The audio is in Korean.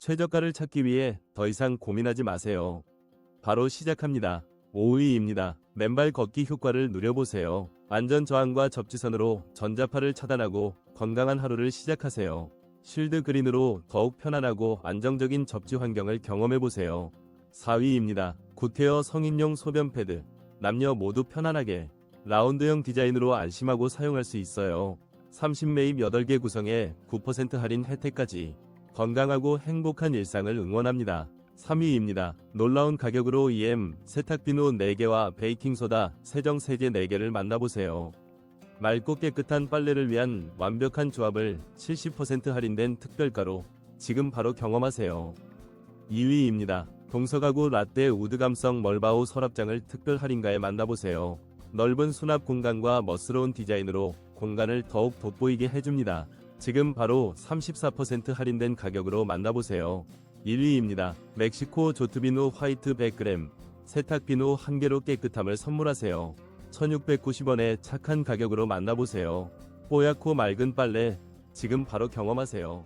최저가를 찾기 위해 더 이상 고민하지 마세요. 바로 시작합니다. 5위입니다. 맨발 걷기 효과를 누려보세요. 안전 저항과 접지선으로 전자파를 차단하고 건강한 하루를 시작하세요. 실드 그린으로 더욱 편안하고 안정적인 접지 환경을 경험해보세요. 4위입니다. 구테어 성인용 소변 패드. 남녀 모두 편안하게 라운드형 디자인으로 안심하고 사용할 수 있어요. 30매입 8개 구성에 9% 할인 혜택까지 건강하고 행복한 일상을 응원합니다. 3위입니다. 놀라운 가격으로 EM 세탁비누 4개와 베이킹소다 세정 세제 4개를 만나보세요. 맑고 깨끗한 빨래를 위한 완벽한 조합을 70% 할인된 특별가로 지금 바로 경험하세요. 2위입니다. 동서가구 라떼 우드 감성 멀바우 서랍장을 특별 할인가에 만나보세요. 넓은 수납 공간과 멋스러운 디자인으로 공간을 더욱 돋보이게 해줍니다. 지금 바로 34% 할인된 가격으로 만나보세요. 1위입니다. 멕시코 조트비누 화이트 100g 세탁비누 한 개로 깨끗함을 선물하세요. 1690원에 착한 가격으로 만나보세요. 뽀얗고 맑은 빨래 지금 바로 경험하세요.